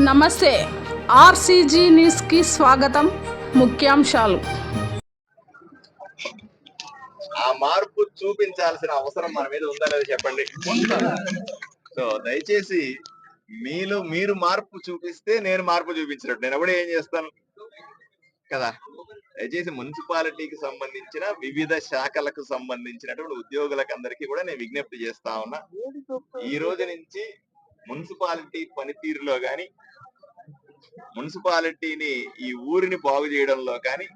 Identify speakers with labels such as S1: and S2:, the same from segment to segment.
S1: నమస్తే. ఆర్సీజీ న్యూస్కి స్వాగతం. ముఖ్యాంశాలు.
S2: ఆ మార్పు చూపించాల్సిన అవసరం మన మీద ఉందనేది చెప్పండి. సో దయచేసి మీలో మీరు మార్పు చూపిస్తే నేను మార్పు చూపించినట్టు. నేను ఎప్పుడే ఏం చేస్తాను? కదా. దయచేసి మున్సిపాలిటీకి సంబంధించిన వివిధ శాఖలకు సంబంధించినటువంటి ఉద్యోగులకు అందరికీ కూడా నేను విజ్ఞప్తి చేస్తా ఉన్నా. ఈ రోజు నుంచి మున్సిపాలిటీ పనితీరులో గాని మున్సిపాలిటీని ఈ ఊరిని బాగు చేయడంలో కానీ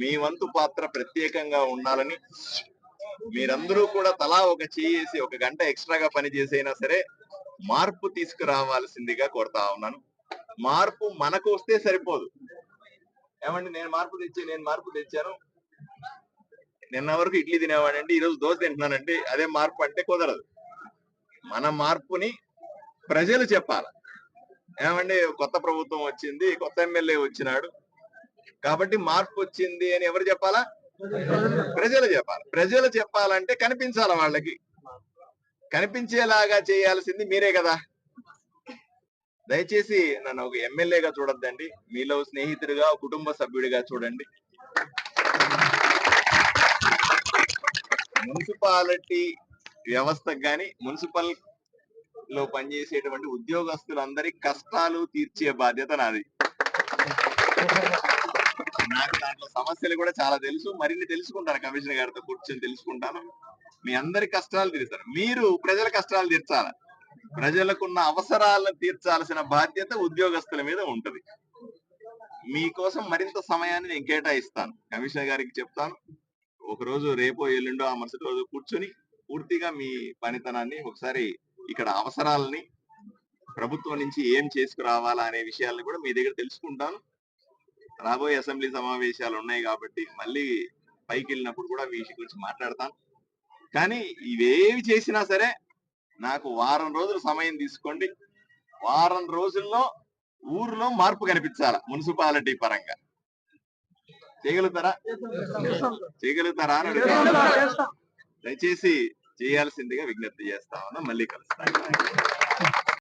S2: మీ వంతు పాత్ర ప్రత్యేకంగా ఉండాలని మీరందరూ కూడా తలా ఒక చేసి ఒక గంట ఎక్స్ట్రాగా పని చేసైనా సరే మార్పు తీసుకురావాల్సిందిగా కోరుతా ఉన్నాను. మార్పు మనకు వస్తే సరిపోదు. ఏమండి నేను మార్పు తెచ్చి నేను మార్పు తెచ్చాను. నిన్న వరకు ఇడ్లీ తినేవాడండి ఈ రోజు దోశ తింటున్నానండి అదే మార్పు అంటే కుదరదు. మన మార్పుని ప్రజలు చెప్పాలి. ఏమండి కొత్త ప్రభుత్వం వచ్చింది కొత్త ఎమ్మెల్యే వచ్చినాడు. కాబట్టి మార్పు వచ్చింది అని ఎవరు చెప్పాలా? ప్రజలు చెప్పాలి. ప్రజలు చెప్పాలంటే కనిపించాలి వాళ్ళకి. కనిపించేలాగా చేయాల్సింది మీరే కదా. దయచేసి నన్ను ఒక ఎమ్మెల్యేగా చూడొద్దండి. మీలో స్నేహితుడిగా కుటుంబ సభ్యుడిగా చూడండి. మున్సిపాలిటీ వ్యవస్థకు కానీ మున్సిపల్ లో పనిచేసేటువంటి ఉద్యోగస్తులందరి కష్టాలు తీర్చే బాధ్యత నాది. నాకు దాంట్లో సమస్యలు కూడా చాలా తెలుసు. మరిన్ని తెలుసుకుంటాను కమిషనర్ గారితో కూర్చొని తెలుసుకుంటాను. మీ అందరి కష్టాలు తీరుస్తారు మీరు ప్రజల కష్టాలు తీర్చాలి? ప్రజలకున్న అవసరాలను తీర్చాల్సిన బాధ్యత ఉద్యోగస్తుల మీద ఉంటది. మీకోసం మరింత సమయాన్ని నేను కేటాయిస్తాను. కమిషనర్ గారికి చెప్తాను. ఒక రోజు రేపో ఎల్లుండో ఆ మరుసటి రోజు కూర్చొని పూర్తిగా మీ పనితనాన్ని ఒకసారి ఇక్కడ అవసరాలని ప్రభుత్వం నుంచి ఏం చేసుకురావాలా అనే విషయాలను కూడా మీ దగ్గర తెలుసుకుంటాను. రాబోయే అసెంబ్లీ సమావేశాలు ఉన్నాయి కాబట్టి మళ్ళీ పైకి వెళ్ళినప్పుడు కూడా వీటి గురించి మాట్లాడతాను. కానీ ఇవేవి చేసినా సరే నాకు వారం రోజులు సమయం తీసుకోండి. వారం రోజుల్లో ఊర్లో మార్పు కనిపించాల మున్సిపాలిటీ పరంగా? చేయగలుగుతారా? చేయగలుగుతారా అని. దయచేసి చేయాల్సిందిగా విజ్ఞప్తి చేస్తా ఉన్నా. మళ్ళీ కలుస్తాను.